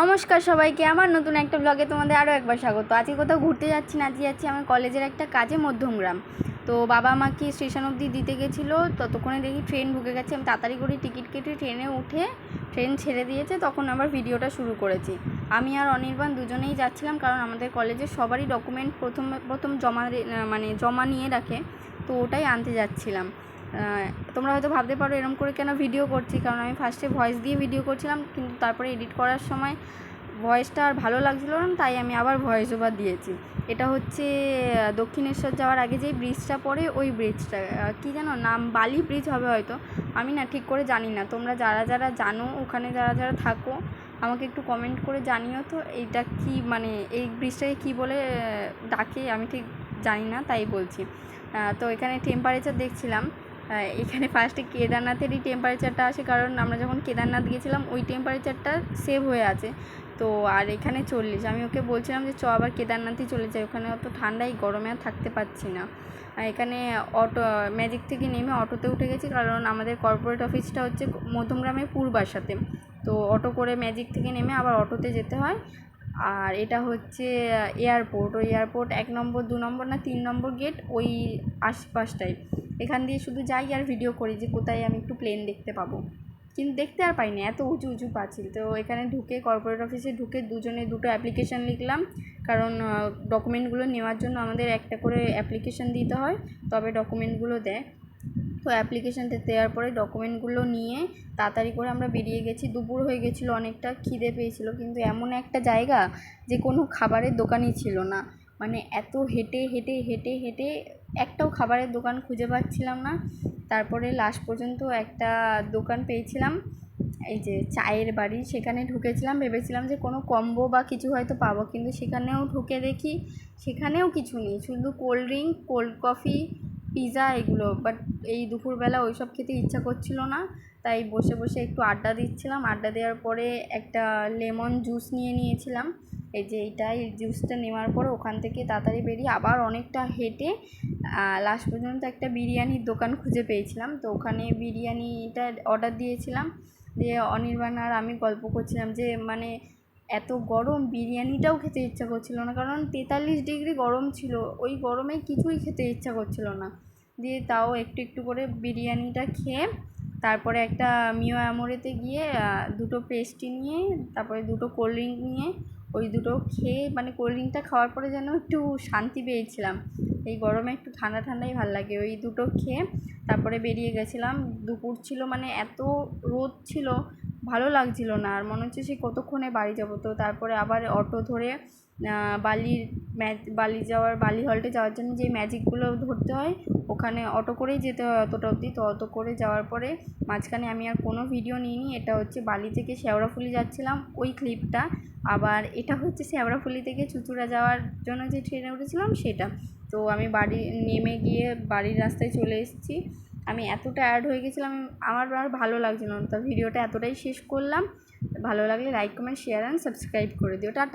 নমস্কার সবাইকে, আমার নতুন একটা ব্লগে তোমাদের আরও একবার স্বাগত। আজকে কোথাও ঘুরতে যাচ্ছি না যাচ্ছি আমার কলেজের একটা কাজে মধ্যমগ্রাম। তো বাবা আমাকে স্টেশন অবধি দিতে গেছিল, ততক্ষণে দেখি ট্রেন ঢুকে গেছে। আমি তাড়াতাড়ি করে টিকিট কেটে ট্রেনে উঠে ট্রেন ছেড়ে দিয়েছে, তখন আবার ভিডিওটা শুরু করেছি। আমি আর অনির্বাণ দুজনেই যাচ্ছিলাম, কারণ আমাদের কলেজের সবারই ডকুমেন্ট প্রথম প্রথম জমা মানে জমা নিয়ে রাখে, তো ওটাই আনতে যাচ্ছিলাম। তোমরা হয়তো ভাবতে পারো এরকম করে কেন ভিডিও করছি, কারণ আমি ফার্স্টে ভয়েস দিয়ে ভিডিও করছিলাম, কিন্তু তারপরে এডিট করার সময় ভয়েসটা আর ভালো লাগছিল না, তাই আমি আবার ভয়েস ওভার দিয়েছি। এটা হচ্ছে দক্ষিণেশ্বর যাওয়ার আগে যেই ব্রিজটা পড়ে, ওই ব্রিজটা কী জানো নাম, বালি ব্রিজ হবে হয়তো, আমি না ঠিক করে জানি না। তোমরা যারা যারা জানো, ওখানে যারা যারা থাকো, আমাকে একটু কমেন্ট করে জানিও তো, এইটা কি মানে এই ব্রিজটাকে কী বলে ডাকে, আমি ঠিক জানি না, তাই বলছি। তো এখানে টেম্পারেচার দেখছিলাম এখানে ফার্স্টে কেদারনাথেরই টেম্পারেচারটা আসে, কারণ আমরা যখন কেদারনাথ গিয়েছিলাম, ওই টেম্পারেচারটা সেভ হয়ে আছে। তো আর এখানে চল্লিশ, আমি ওকে বলছিলাম যে চ, আবার কেদারনাথই চলে যাই, ওখানে অত ঠান্ডাই গরমে আর থাকতে পারছি না। এখানে অটো ম্যাজিক থেকে নেমে অটোতে উঠে গেছি, কারণ আমাদের কর্পোরেট অফিসটা হচ্ছে মধ্যমগ্রামের পূর্বাসাতে তো অটো করে ম্যাজিক থেকে নেমে আবার অটোতে যেতে হয়। আর এটা হচ্ছে এয়ারপোর্ট ওই এয়ারপোর্ট এক নম্বর, দু নম্বর না তিন নম্বর গেট ওই আশপাশটাই। এখান দিয়ে শুধু যাই আর ভিডিও করি যে কোথায় আমি একটু প্লেন দেখতে পাবো। কিন্তু দেখতে আর পাইনি, এত উঁচু উঁচু পাচ্ছিল তো এখানে ঢুকে কর্পোরেট অফিসে ঢুকে দুজনে দুটো অ্যাপ্লিকেশান লিখলাম। কারণ ডকুমেন্টগুলো নেওয়ার জন্য আমাদের একটা করে অ্যাপ্লিকেশান দিতে হয়, তবে ডকুমেন্টগুলো দেয়। তো অ্যাপ্লিকেশানটা দেওয়ার পরে ডকুমেন্টগুলো নিয়ে তাড়াতাড়ি করে আমরা বেরিয়ে গেছি। দুপুর হয়ে গেছিল, অনেকটা খিদে পেয়েছিলো। কিন্তু এমন একটা জায়গা যে কোনো খাবারের দোকানই ছিল না। মানে এত হেঁটে হেঁটে হেঁটে হেঁটে একটাও খাবারের দোকান খুঁজে পাচ্ছিলাম না। তারপরে লাস্ট পর্যন্ত একটা দোকান পেয়েছিলাম। এই যে চায়ের বাড়ি, সেখানে ঢুকেছিলাম। ভেবেছিলাম যে কোনো কম্বো বা কিছু হয়তো পাবো, কিন্তু সেখানেও ঢুকে দেখি সেখানেও কিছু নেই। শুধু cold drink cold coffee pizza এগুলো। বাট এই দুপুরবেলা ওই সব খেতে ইচ্ছা করছিল না। তাই বসে বসে একটু আড্ডা দিচ্ছিলাম। আড্ডা দেওয়ার পরে একটা লেমন জুস নিয়ে নিয়েছিলাম। এই যে এইটাই জুসটা নেওয়ার পর ওখান থেকে তাড়াতাড়ি বেরিয়ে আবার অনেকটা হেঁটে লাস্ট পর্যন্ত একটা বিরিয়ানির দোকান খুঁজে পেয়েছিলাম। তো ওখানে বিরিয়ানিটা অর্ডার দিয়েছিলাম। দিয়ে অনির্বাণ আর আমি গল্প করছিলাম যে মানে এত গরম, বিরিয়ানিটাও খেতে ইচ্ছা করছিল না। কারণ তেতাল্লিশ ডিগ্রি গরম ছিল, ওই গরমে কিছুই খেতে ইচ্ছা করছিল না। দিয়ে তাও একটু একটু করে বিরিয়ানিটা খেয়ে, তারপরে একটা মিও অ্যামোরেতে গিয়ে দুটো পেস্ট্রি নিয়ে, তারপরে দুটো কোল্ড ড্রিঙ্ক নিয়ে ওই দুটো খেয়ে মানে কোল্ড ড্রিঙ্কটা খাওয়ার পরে যেন একটু শান্তি পেয়েছিলাম। এই গরমে একটু ঠান্ডা ঠান্ডাই ভালো লাগে। ওই দুটো খেয়ে তারপরে বেরিয়ে গেছিলাম। দুপুর ছিল মানে এত রোদ ছিল, ভালো লাগছিল না। আর মনে হচ্ছে সে কতক্ষণে বাড়ি যাব। তো তারপরে আবার অটো ধরে বালির বালি যাওয়ার, বালি হল্টে যাওয়ার জন্য যে ম্যাজিকগুলো ধরতে হয় ওখানে অটো করেই যেতে হয় অতটা অবধি। তো অটো করে যাওয়ার পরে মাঝখানে আমি আর কোনো ভিডিও নিইনি। এটা হচ্ছে বালি থেকে শেওড়াফুলি যাচ্ছিলাম ওই ক্লিপটা আবার এটা হচ্ছে শেওড়াফুলি থেকে চুচুড়া যাওয়ার জন্য যে ট্রেনে উঠেছিলাম সেটা। তো আমি বাড়ি নেমে গিয়ে বাড়ির রাস্তায় চলে এসেছি। আমি এতটা অ্যাড হয়ে গেছিলাম, আমার আর ভালো লাগছিল না। তো ভিডিওটা এতটাই শেষ করলাম। ভালো লাগলে like comment share and subscribe করে দিও। টাটা।